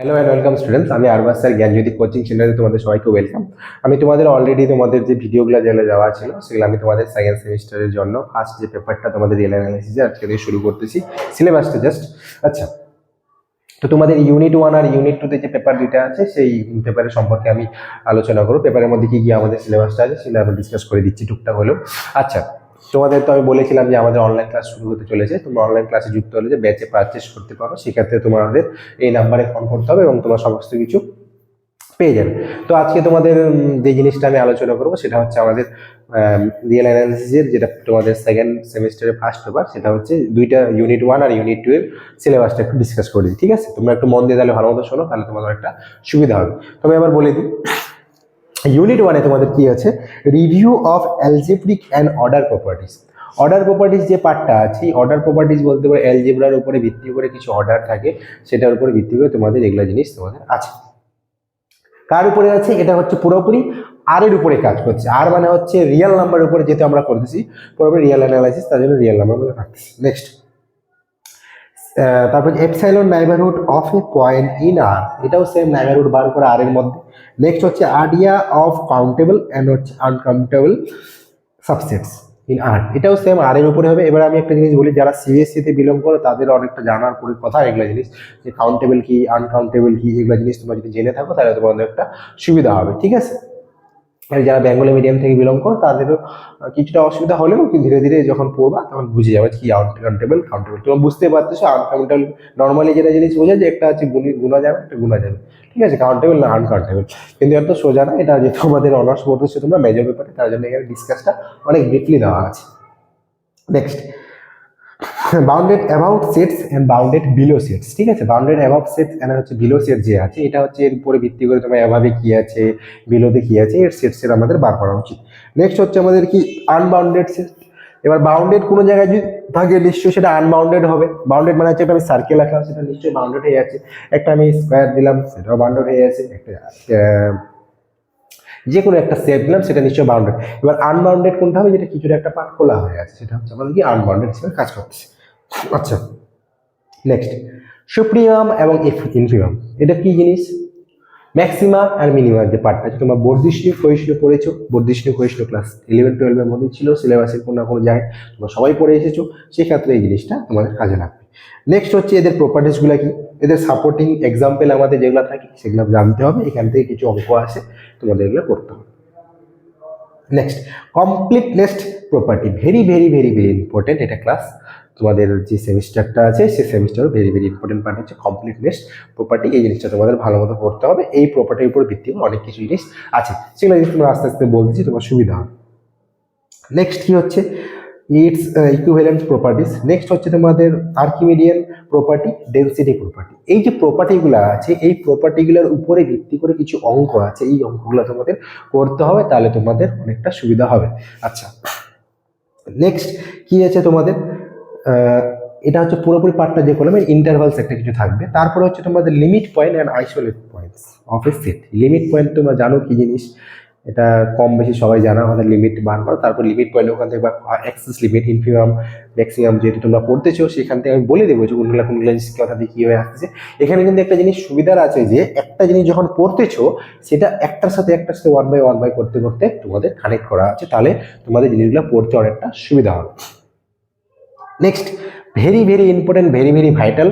Hello and welcome students আমি আরবাস sir জ্ঞানজ্যোতি coaching সেন্টারে তোমাদের সবাইকে ওয়েলকাম আমি তোমাদের অলরেডি তোমাদের যে ভিডিওগুলো যেগুলো যাওয়া ছিল, সেগুলো আমি তোমাদের সেকেন্ড সেমিস্টারের জন্য ফার্স্ট যে পেপারটা তোমাদের রিয়েল অ্যানালিসিসে আজকে থেকে শুরু করতেছি সিলেবাসটা জাস্ট আচ্ছা তো তোমাদের ইউনিট ওয়ান আর ইউনিট টুতে যে পেপার দুইটা আছে, সেই পেপারের সম্পর্কে আমি আলোচনা করব। পেপারের মধ্যে কি কি আমাদের সিলেবাসটা আছে, সেগুলো আমি ডিসকাস করে দিচ্ছি টুকটাক হলেও। আচ্ছা তোমাদের তো আমি বলেছিলাম যে আমাদের অনলাইন ক্লাস শুরু হতে চলেছে, তোমরা অনলাইন ক্লাসে যুক্ত হলে যে ব্যাচে পারচেস করতে পারো, সেক্ষেত্রে তোমাদের এই নাম্বারে ফোন করতে হবে এবং তোমার সমস্ত কিছু পেয়ে যাবে। তো আজকে তোমাদের যে জিনিসটা আমি আলোচনা করব সেটা হচ্ছে আমাদের রিয়েল অ্যানালিসিসের যেটা তোমাদের সেকেন্ড সেমিস্টারের ফার্স্ট পেপার সেটা হচ্ছে দুইটা ইউনিট ওয়ান আর ইউনিট টু এর সিলেবাসটা একটু ডিসকাস করে দিই, ঠিক আছে? তোমরা একটু মন দিয়ে তাহলে ভালো মতো শোনো, তাহলে তোমাদের একটা সুবিধা হবে। তো আমি আবার বলে দিই ইউনিট ওয়ানে তোমাদের কি আছে? Review of algebraic and order properties order properties যে পার্টটা আছে অর্ডার প্রপার্টিস বলতে পারে অ্যালজেব্রার উপরে ভিত্তি করে কিছু অর্ডার থাকে, সেটার উপরে ভিত্তি করে তোমাদের এগুলো জিনিস তোমাদের আছে। কার উপরে আছে? এটা হচ্ছে পুরোপুরি আর এর উপরে কাজ করছে। আর মানে হচ্ছে রিয়েল নাম্বারের উপরে যেহেতু আমরা করতেছি, পুরোপুরি রিয়েল অ্যানালাইসিস তার জন্য রিয়েল নাম্বার মধ্যে রাখতেছি নেক্সট তারপর epsilon neighbourhood of a point in R এটাও সেম নাইবারহুড বার করে আর এর মধ্যে। নেক্সট হচ্ছে আইডিয়া অফ কাউন্টেবল অ্যান্ড হচ্ছে আনকাউন্টেবল সাবসেটস ইন আর এটাও সেম আর এর উপরে হবে। এবার আমি একটা জিনিস বলি, যারা সিবিএসসিতে বিলং করে, তাদের অনেকটা জানার পরে কথা এগুলো জিনিস, যে কাউন্টেবল কি আনকাউন্টেবল কি, এগুলো জিনিস তোমরা যদি জেনে থাকো, তাহলে তোমাদের একটা সুবিধা হবে। ঠিক আছে? যারা বেঙ্গলি মিডিয়াম থেকে বিলং করো, তাদেরও কিছুটা অসুবিধা হলেও কিন্তু ধীরে ধীরে যখন পড়বা, তখন বুঝে যাবে কি আনকাউন্টেবল কাউন্টেবল তোমরা বুঝতে পারতেছো আনকাউন্টেবল নর্মালি যেটা জিনিস বোঝা যে একটা আছে গুণি, গুণা যাবে, একটা গুণা যাবে। ঠিক আছে? কাউন্টেবল না আনকাউন্টেবল কিন্তু এত সোজা না, এটা যেহেতু আমাদের অনার্স পড়তেছে তোমরা মেজর ব্যাপারে তার জন্য এখানে ডিসকাসটা অনেক ডিপলি দেওয়া আছে। Next bounded above sets and bounded below sets ঠিক আছে? বাউন্ডেড অ্যাবাউট সেটস অ্যান্ড হচ্ছে বিলো সেট যে আছে, এটা হচ্ছে এর উপরে ভিত্তি করে তোমার অ্যাভাবে কি আছে বিলোতে কি আছে, এর সেটসের আমাদের বার করা উচিত। নেক্সট হচ্ছে আমাদের কি? আনবাউন্ডেড সেট এবার বাউন্ডেড কোনো জায়গায় যদি থাকে, নিশ্চয়ই সেটা আনবাউন্ডেড হবে। বাউন্ডেড মানে হচ্ছে একটা আমি সার্কেল রাখলাম সেটা নিশ্চয়ই বাউন্ডেড হয়ে যাচ্ছে। একটা আমি স্কোয়ার দিলাম, সেটাও বাউন্ডেড হয়ে যাচ্ছে। একটা যে কোনো একটা সেট দিলাম, সেটা নিশ্চয়ই বাউন্ডেড এবার আনবাউন্ডেড কোনটা হবে? যেটা কিছুটা একটা পার্ট খোলা হয়ে আছে, সেটা হচ্ছে আমাদের কি? আনবাউন্ডেড হিসেবে কাজ করতেছে। আচ্ছা নেক্সট সুপ্রিমাম এবং ইনফিমাম এটা কি জিনিস? ম্যাক্সিমাম আর মিনিমাম যে পার্টটা আছে, তোমরা বর্ধিষ্ণু ক্ষয়িষ্ণু পড়েছো বর্ধিষ্ণু ক্ষয়িষ্ণু ক্লাস ইলেভেন টুয়েলভের মধ্যে ছিল সিলেবাসের কোনো না কোনো জায়গায় তোমরা সবাই পড়ে এসেছ, সেক্ষেত্রে এই জিনিসটা তোমাদের কাজে লাগবে। নেক্সট হচ্ছে এদের প্রপার্টিসগুলো কি? এদের সাপোর্টিং এক্সাম্পল আমাদের যেগুলো থাকে, সেগুলো জানতে হবে, এখান থেকে কিছু অঙ্ক আছে, তোমাদের এগুলো করতে হবে। Next completeness property very very very very important এটা ক্লাস তোমাদের যে সেমিস্টারটা আছে সেই সেমিস্টারও ভেরি ভেরি ইম্পর্টেন্ট পার্ট হচ্ছে কমপ্লিটনেস প্রপার্টি এই জিনিসটা তোমাদের ভালো মতো পড়তে হবে। এই প্রপার্টির উপর ভিত্তি অনেক কিছু জিনিস আছে। সেগুলো জিনিস তোমরা আস্তে আস্তে বলতেছি তোমার সুবিধা হবে। নেক্সট কি হচ্ছে? ইটস ইকুইভ্যালেন্ট প্রপার্টিস নেক্সট হচ্ছে তোমাদের আর্কিমিডিয়ান প্রপার্টি ডেন্সিটি প্রপার্টি এই যে প্রপার্টিগুলো আছে, এই প্রপার্টিগুলোর উপরে ভিত্তি করে কিছু অঙ্ক আছে, এই অঙ্কগুলো তোমাদের করতে হবে, তাহলে তোমাদের অনেকটা সুবিধা হবে। আচ্ছা নেক্সট কি আছে তোমাদের? এটা হচ্ছে পুরোপুরি পার্টটা যে করলাম ইন্টারভালস একটা কিছু থাকবে। তারপরে হচ্ছে তোমাদের limit point and isolated points of a set limit point তোমরা জানো কি জিনিস? এটা কম বেশি সবাই জানা আমাদের লিমিট বার করো। তারপর লিমিট পয়েন্ট ওখান থেকে অ্যাক্সেস লিমিট ইনফিমাম ম্যাক্সিমাম যেহেতু তোমরা পড়তেছো, সেখান থেকে আমি বলে দেবো যে কোনগুলো কোনগুলো জিনিস কথা দিয়ে কীভাবে আসতেছে। এখানে কিন্তু একটা জিনিস সুবিধার আছে যে, একটা জিনিস যখন পড়তেছো, সেটা একটার সাথে একটার সাথে ওয়ান বাই ওয়ান বাই করতে করতে তোমাদের কানেক্ট করা আছে। তাহলে তোমাদের জিনিসগুলো পড়তে অনেকটা সুবিধা হবে। Next very very important very very vital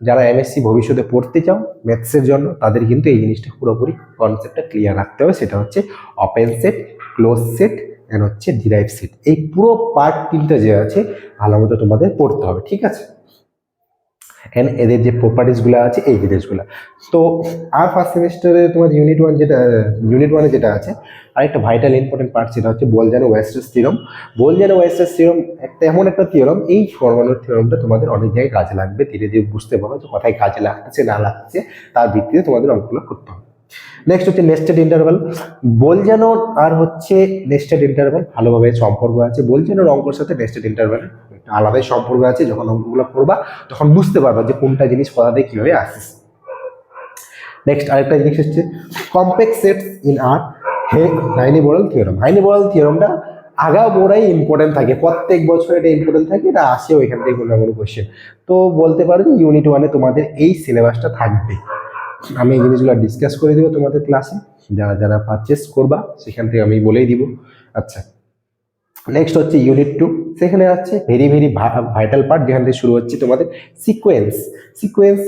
যারা এমএসসি ভবিষ্যতে পড়তে চাও ম্যাথসের জন্য, তাদের কিন্তু এই জিনিসটা পুরোপুরি কনসেপ্টটা ক্লিয়ার রাখতে হবে। সেটা হচ্ছে open set close set and হচ্ছে ডিরাইভ সেট এই পুরো পার্ট তিনটা যে আছে ভালো মতো তোমাদের পড়তে হবে, ঠিক আছে? অ্যান্ড এদের যে প্রপার্টিসগুলো আছে, এই জিনিসগুলো তো, আর ফার্স্ট সেমিস্টারে তোমার ইউনিট ওয়ান যেটা ইউনিট ওয়ানে যেটা আছে, আরেকটা ভাইটাল ইম্পর্টেন্ট পার্ট সেটা হচ্ছে বল যেন ওয়েস্টার্স বল যেন ওয়েস্টার্স থিরম একটা এমন একটা থিওরম এই ফরমানোর থিওরমটা তোমাদের অনেক জায়গায় কাজে লাগবে। ধীরে ধীরে বুঝতে পারো যে কোথায় কাজে লাগতেছে, না লাগতেছে, তার ভিত্তিতে তোমাদের অঙ্কগুলো করতে হবে। নেক্সট হচ্ছে নেস্টেড ইন্টারভাল বল যেন আর হচ্ছে নেস্টেড ইন্টারভাল ভালোভাবে সম্পর্ক আছে। বল যেন অঙ্কর সাথে নেস্টেড ইন্টারভাল একটা আলাদাই সম্পর্ক আছে। যখন অঙ্কগুলো করবা, তখন বুঝতে পারবা যে কোনটা জিনিস কোথা থেকে কীভাবে আসছে। নেক্সট আরেকটা জিনিস হচ্ছে complex sets in R hey Heine Borel theorem Heine Borel থিওরামটা আগা বোড়াই ইম্পর্টেন্ট থাকে। প্রত্যেক বছর এটা ইম্পর্টেন্ট থাকে, এটা আসেও এখান থেকে কোনো না কোনো কোয়েশ্চেন তো বলতে পারো যে ইউনিট ওয়ানে তোমাদের এই সিলেবাসটা থাকবে। আমি এই জিনিসগুলো ডিসকাস করে দেবো তোমাদের ক্লাসে যারা যারা পারচেস করবা, সেখান থেকে আমি বলেই দিব। আচ্ছা। নেক্সট হচ্ছে ইউনিট টু সেখানে আছে ভেরি ভেরি ভাইটাল পার্ট যেখান থেকে শুরু হচ্ছে তোমাদের সিকোয়েন্স সিকোয়েন্স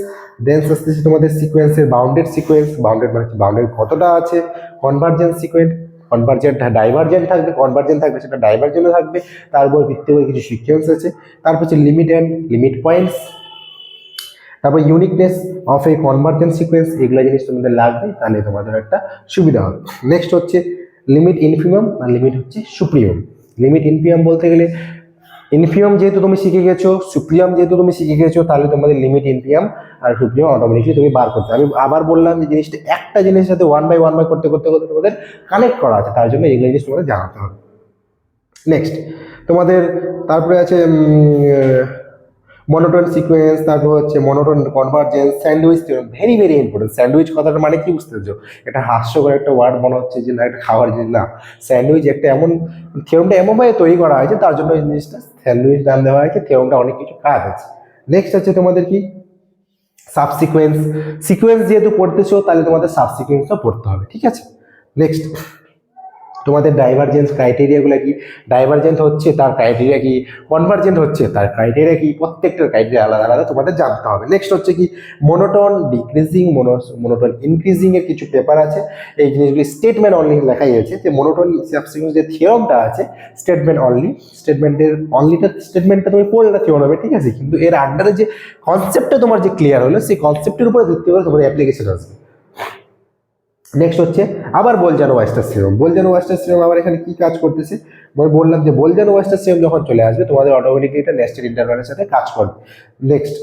দেন আসতেছে তোমাদের সিকোয়েন্সের বাউন্ডেড সিকোয়েন্স বাউন্ডেড মানে বাউন্ডেড কতটা আছে? কনভার্জেন্স সিকোয়েন্স কনভার্জেন্ট ডাইভার্জেন্ট থাকবে। কনভার্জেন্ট থাকবে সেটা ডাইভার্জেন্টও থাকবে। তার উপর ভিত্তি করে কিছু সিকোয়েন্স আছে। তারপর হচ্ছে লিমিট অ্যান্ড লিমিট পয়েন্টস তারপর uniqueness of a convergent sequence এগুলো জিনিস তোমাদের লাগবে, তাহলে তোমাদের একটা সুবিধা হবে। নেক্সট হচ্ছে লিমিট ইনফিমাম আর লিমিট হচ্ছে সুপ্রিয়ম লিমিট ইনফিয়াম বলতে গেলে ইনফিয়াম যেহেতু তুমি শিখে গেছো সুপ্রিয়াম যেহেতু তুমি শিখে গেছো, তাহলে তোমাদের লিমিট ইনফিয়াম আর সুপ্রিয়াম অটোমেটিকলি তুমি বার করতে আমি আবার বললাম যে জিনিসটা একটা জিনিসের সাথে ওয়ান বাই ওয়ান বাই করতে করতে করতে তোমাদের কানেক্ট করা আছে, তার জন্য এগুলো জিনিস তোমাদের জানাতে হবে। নেক্সট তোমাদের তারপরে আছে মনোটন সিকোয়েন্স তারপর হচ্ছে monotone convergence sandwich very very important sandwich কথাটা মানে কি বুঝতে পারছ? এটা হাস্যকর একটা ওয়ার্ড মনে হচ্ছে যে না একটা খাবার জিনিস না। স্যান্ডউইচ একটা এমন থিওরমটা এমনভাবে তৈরি করা হয়েছে, তার জন্য এই জিনিসটা স্যান্ডউইচ নাম দেওয়া হয়েছে থিওরমটা অনেক কিছু কাজ আছে। নেক্সট হচ্ছে তোমাদের কি? সাবসিকুয়েন্স সিকোয়েন্স যেহেতু পড়তেছো, তাহলে তোমাদের সাবসিকুয়েন্সও পড়তে হবে, ঠিক আছে? নেক্সট তোমাদের ডাইভারজেন্স ক্রাইটেরিয়াগুলো কি? ডাইভারজেন্ট হচ্ছে তার ক্রাইটেরিয়া কি? কনভার্জেন্ট হচ্ছে তার ক্রাইটেরিয়া কি? প্রত্যেকটার ক্রাইটেরিয়া আলাদা আলাদা তোমাদের জানতে হবে। নেক্সট হচ্ছে কি? মোনোটন ডিক্রিজিং মোনোটন ইনক্রিজিং এর কিছু পেপার আছে। এই জিনিসগুলি স্টেটমেন্ট অনলি লেখাই আছে যে মোনোটন সাবসিকুয়েন্স যে থিওরমটা আছে স্টেটমেন্ট অনলি স্টেটমেন্টের অনলিটা স্টেটমেন্টটা তুমি পড়লে থিওরমে ঠিক আছে? কিন্তু এর আন্ডারে যে কনসেপ্টটা তোমার যে ক্লিয়ার হলো, সেই কনসেপ্টের উপরে ভিত্তি করে তোমার অ্যাপ্লিকেশন আসবে। নেক্সট হচ্ছে, আবার বলজানো ওয়াস্টার সিরম বলজানো ওয়াস্টার সিরম আবার এখানে কি কাজ করতেছে? আমি বললাম যে বলজানো ওয়াস্টার সিরম যখন চলে আসবে, তোমাদের অটোমেটিকলি এটা নেক্সট ইন্টারভালের সাথে কাজ করবে। Next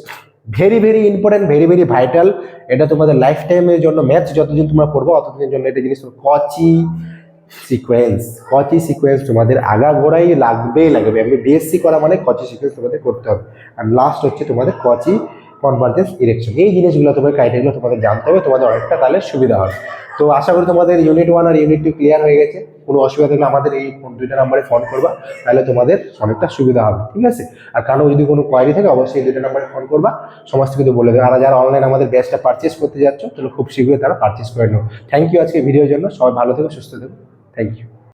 very very important very very vital এটা তোমাদের লাইফ টাইমের জন্য ম্যাথ যতদিন তোমরা পড়ব, অতদিনের জন্য এটা জিনিস কচি সিকোয়েন্স কচি সিকোয়েন্স তোমাদের আগাগোড়াই লাগবেই লাগবে। আমি বিএসসি করা মানে কচি সিকোয়েন্স তোমাদের করতে হবে। আর লাস্ট হচ্ছে তোমাদের কচি কনভার্জেন্স ইরেকশন এই জিনিসগুলো তোমার ক্রাইটেরিয়াগুলো তোমাদের জানতে হবে, তোমাদের অনেকটা তাহলে সুবিধা হবে। তো আশা করি তোমাদের ইউনিট ওয়ান আর ইউনিট টু ক্লিয়ার হয়ে গেছে। কোনো অসুবিধা থাকলে আমাদের এই ফোন দুইটা নাম্বারে ফোন করবা, তাহলে তোমাদের অনেকটা সুবিধা হবে, ঠিক আছে? আর কারও যদি কোনো কোয়ারি থাকে, অবশ্যই দুইটা নাম্বারে ফোন করবা। সমস্ত কিছু বলে দেবে। আর যারা অনলাইন আমাদের ব্যাচটা পারচেস করতে যাচ্ছ, তাহলে খুব শীঘ্রই তারা পারচেস করে নেব। থ্যাংক ইউ আজকে ভিডিওর জন্য। সবাই ভালো থেকো, সুস্থ থেকো। Thank you